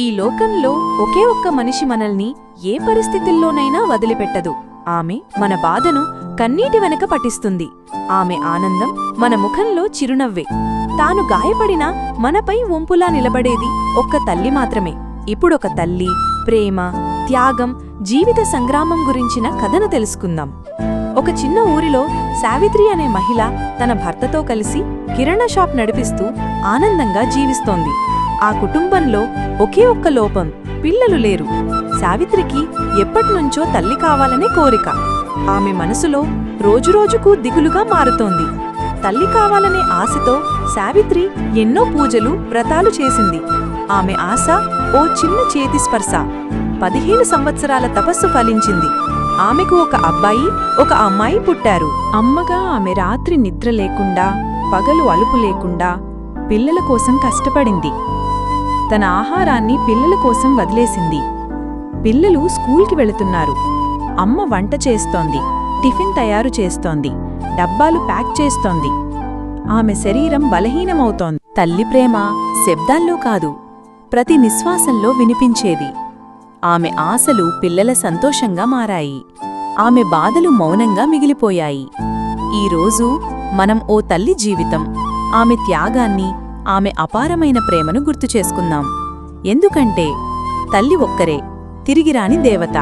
ఈ లోకంలో ఒకే ఒక్క మనిషి మనల్ని ఏ పరిస్థితుల్లోనైనా వదిలిపెట్టదు. ఆమె మన బాధను కన్నీటి వెనక పటిస్తుంది ఆమె ఆనందం మన ముఖంలో చిరునవ్వే. తాను గాయపడినా మనపై వంపులా నిలబడేది ఒక్క తల్లి మాత్రమే. ఇప్పుడొక తల్లి ప్రేమ త్యాగం జీవిత సంగ్రామం గురించిన కథను తెలుసుకుందాం. ఒక చిన్న ఊరిలో సావిత్రి అనే మహిళ తన భర్తతో కలిసి కిరణ షాప్ నడిపిస్తూ ఆనందంగా జీవిస్తోంది. ఆ కుటుంబంలో ఒకే ఒక్క లోపం. పిల్లలు లేరు. సావిత్రికి ఎప్పటినుంచో తల్లి కావాలనే కోరిక. ఆమె మనసులో రోజురోజుకు దిగులుగా మారుతోంది. తల్లి కావాలనే ఆశతో సావిత్రి ఎన్నో పూజలు వ్రతాలు చేసింది. ఆమె ఆశ ఓ చిన్న చేతి స్పర్శ. పదిహేను సంవత్సరాల తపస్సు ఫలించింది. ఆమెకు ఒక అబ్బాయి ఒక అమ్మాయి పుట్టారు. అమ్మగా ఆమె రాత్రి నిద్ర లేకుండా పగలు అలుపు లేకుండా పిల్లల కోసం కష్టపడింది. తన ఆహారాన్ని పిల్లల కోసం వదిలేసింది. పిల్లలు స్కూల్కి వెళుతున్నారు. అమ్మ వంట చేస్తోంది. టిఫిన్ తయారు చేస్తోంది. డబ్బాలు ప్యాక్ చేస్తోంది. ఆమె శరీరం బలహీనమవుతోంది. తల్లి ప్రేమ శబ్దాల్లో కాదు ప్రతి నిశ్వాసంలో వినిపించేది. ఆమె ఆశలు పిల్లల సంతోషంగా మారాయి. ఆమె బాధలు మౌనంగా మిగిలిపోయాయి. ఈరోజు మనం ఓ తల్లి జీవితం ఆమె త్యాగాన్ని ఆమె అపారమైన ప్రేమను గుర్తు చేసుకుందాం ఎందుకంటే తల్లి ఒక్కరే తిరిగిరాని దేవత.